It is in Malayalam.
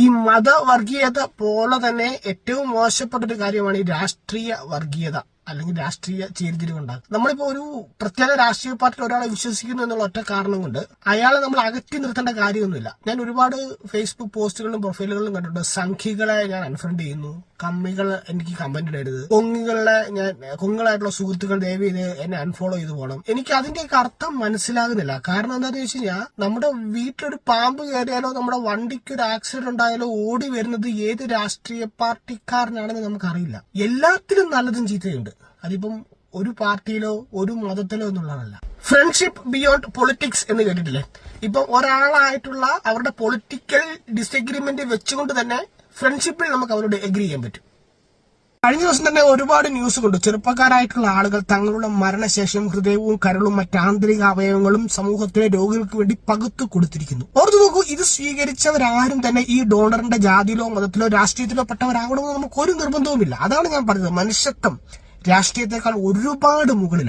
ഈ മതവർഗീയത പോലെ തന്നെ ഏറ്റവും മോശപ്പെട്ട ഒരു കാര്യമാണ് ഈ രാഷ്ട്രീയ വർഗീയത അല്ലെങ്കിൽ രാഷ്ട്രീയ ചേരിതിരിവുണ്ടാകും നമ്മളിപ്പോ ഒരു പ്രത്യേക രാഷ്ട്രീയ പാർട്ടിയിൽ ഒരാളെ വിശ്വസിക്കുന്നു എന്നുള്ള ഒറ്റ കാരണം കൊണ്ട് അയാളെ നമ്മൾ അകറ്റി നിർത്തേണ്ട കാര്യമൊന്നുമില്ല. ഞാൻ ഒരുപാട് ഫേസ്ബുക്ക് പോസ്റ്റുകളിലും പ്രൊഫൈലുകളിലും കണ്ടിട്ടുണ്ട് സംഖ്യകളെ ഞാൻ അൺഫ്രണ്ട് ചെയ്യുന്നു. കമ്മികൾ എനിക്ക് കമന്റ് ഇടരുത്. കൊങ്ങികളുടെ ഞാൻ കൊങ്ങുകളായിട്ടുള്ള സുഹൃത്തുക്കൾ ദയവ് ചെയ്ത് എന്നെ അൺഫോളോ ചെയ്തു പോകണം. എനിക്ക് അതിന്റെയൊക്കെ അർത്ഥം മനസ്സിലാകുന്നില്ല. കാരണം എന്താന്ന് വെച്ച് കഴിഞ്ഞാൽ നമ്മുടെ വീട്ടിലൊരു പാമ്പ് കയറിയാലോ നമ്മുടെ വണ്ടിക്ക് ഒരു ആക്സിഡന്റ് ഉണ്ടായാലോ ഓടി വരുന്നത് ഏത് രാഷ്ട്രീയ പാർട്ടിക്കാരനാണെന്ന് നമുക്കറിയില്ല. എല്ലാത്തിലും നല്ലതും ചീത്തയുണ്ട്. അതിപ്പം ഒരു പാർട്ടിയിലോ ഒരു മതത്തിലോ എന്നുള്ളതല്ല. ഫ്രണ്ട്ഷിപ്പ് ബിയോണ്ട് പൊളിറ്റിക്സ് എന്ന് കേട്ടിട്ടില്ലേ? ഇപ്പൊ ഒരാളായിട്ടുള്ള അവരുടെ പൊളിറ്റിക്കൽ ഡിസഗ്രിമെന്റ് വെച്ചുകൊണ്ട് തന്നെ ഫ്രണ്ട്ഷിപ്പിൽ നമുക്ക് അവരോട് എഗ്രി ചെയ്യാൻ പറ്റും. കഴിഞ്ഞ ദിവസം തന്നെ ഒരുപാട് ന്യൂസ് കൊണ്ട്. ചെറുപ്പക്കാരായിട്ടുള്ള ആളുകൾ തങ്ങളുടെ മരണശേഷം ഹൃദയവും കരളും മറ്റ് ആന്തരിക അവയവങ്ങളും സമൂഹത്തിലെ രോഗികൾക്ക് വേണ്ടി പകുത്തു കൊടുത്തിരിക്കുന്നു. ഓർത്തു നോക്കൂ ഇത് സ്വീകരിച്ചവരാരും തന്നെ ഈ ഡോണറിന്റെ ജാതിയിലോ മതത്തിലോ രാഷ്ട്രീയത്തിലോ പെട്ടവരാകണമെന്ന് നമുക്ക് ഒരു നിർബന്ധവുമില്ല. അതാണ് ഞാൻ പറഞ്ഞത്. മനുഷ്യത്വം രാഷ്ട്രീയത്തെക്കാൾ ഒരുപാട് മുകളിലാണ്.